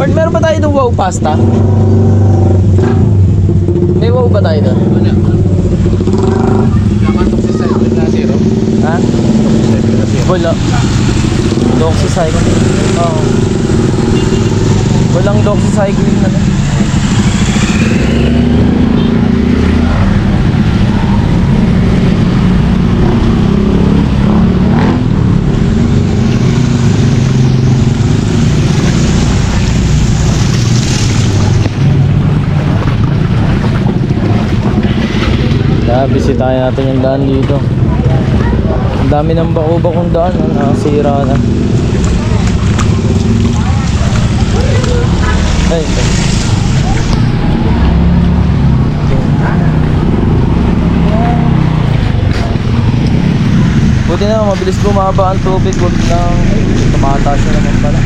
Or meron ba tayo ng wow pasta? May wow ba tayo doon? Wala. Nakatok na zero. Ha? Wala. Doxycycline. Oo. Walang doxycycline na lang. Bisitahin natin yung daan dito. Ang dami ng bako-bakong daan, no? nakasira na. Ay. Buti na, mabilis bumaba ang tubig, huwag nang tumataas na naman pala.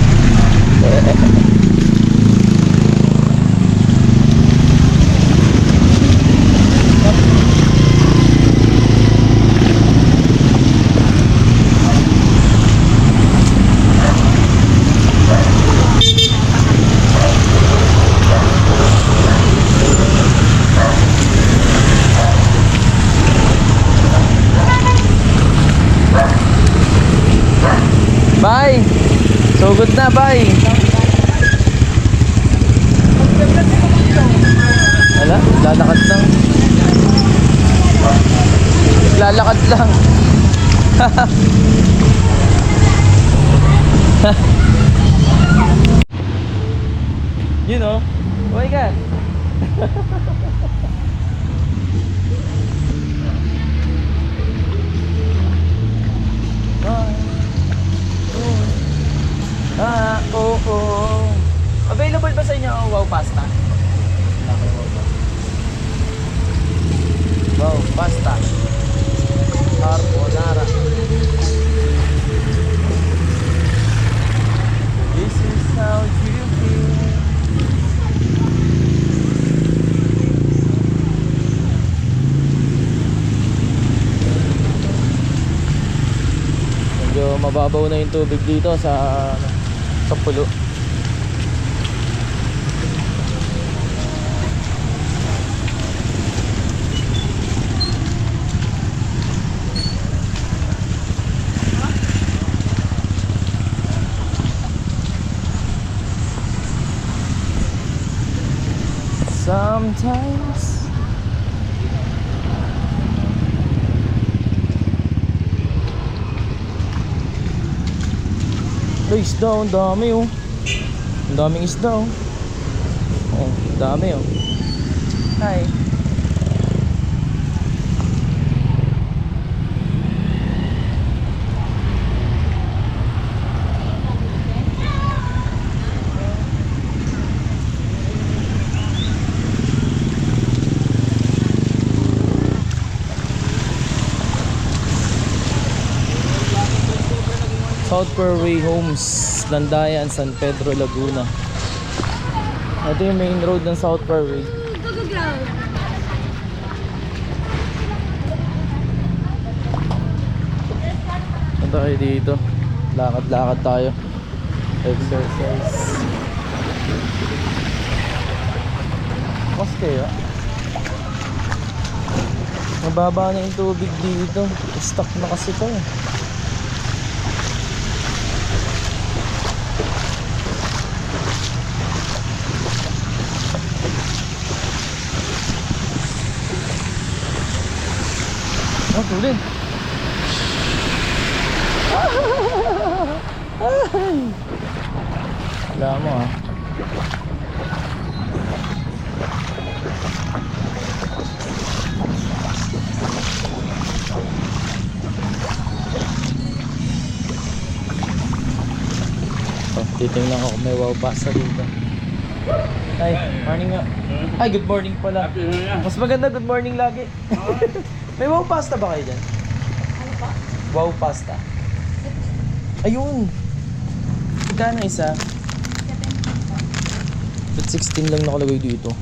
Bye! So good na, bye! Wala, lalakad lang. Lalakad lang. you know, oh my god. mababaw na yung tubig dito sa sa pulo. Sometimes Ay, isda, oh, ang dami oh. Ang daming isda oh. Oh, dami oh. Hi. South Perway Homes, Landayan, San Pedro, Laguna. Ito yung main road ng South Perway. Punta tayo dito. Lakad-lakad tayo. Exercise. Mas kaya? Mababa na yung tubig dito. Stuck na kasi to eh. Oh, tulin. Ay. Wala mo ah. Oh, titingnan ko kung may wow pasta dito. Ay, morning nga. Ay, good morning pala. Mas maganda good morning lagi. May wow pasta ba kayo dyan? Ano pa? Wow pasta. Ayun. Magkano isa? 17 Ba't 16 lang nakalagay dito?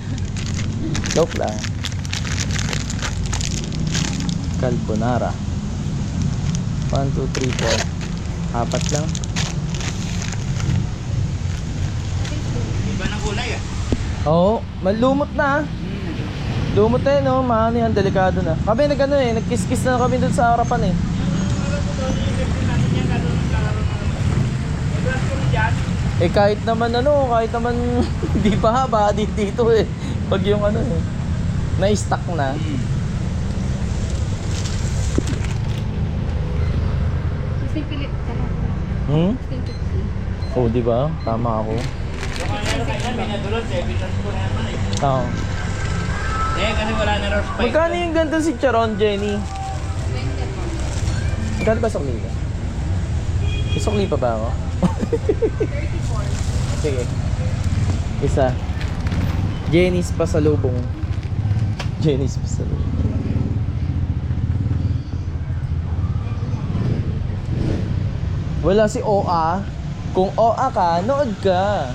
Joke lang. Carbonara. 1, 2, 3, 4. Apat lang. gulay ah. Oo, malumot na ah. Lumot na yun, no? Maano yan, delikado na. Kami nag-ano eh, nagkiss-kiss na kami dun sa harapan eh. Eh kahit naman ano, kahit naman di pa haba dito, dito eh. Pag yung ano eh, na-stuck na. Sixteen pilit. Hmm? Sixteen fifty. Oh, di ba? Tama ako. Yung ano kasi wala na raw spice. Magkano yung ganito si Charon, Jenny? Twenty po. Magkano ba sukli ka? May sukli pa ba ako? Thirty-four. Sige. Isa. Jenny's pasalubong. Jenny's pasalubong. Wala si OA. Kung OA ka, nood ka.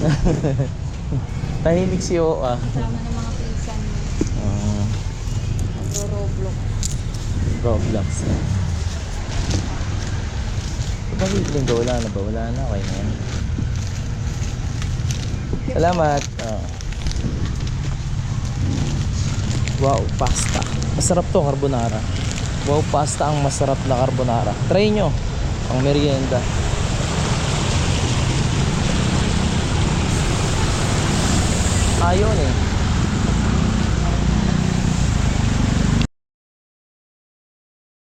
Tahimik si OA. Kasama ng mga Nagro-roblox. Roblox. Bakit linggo? Wala na ba? Wala na. Okay na yan. Salamat. Ah. Wow, pasta. Masarap to, carbonara. Wow, pasta ang masarap na carbonara. Try nyo. Ang merienda. Ayun eh.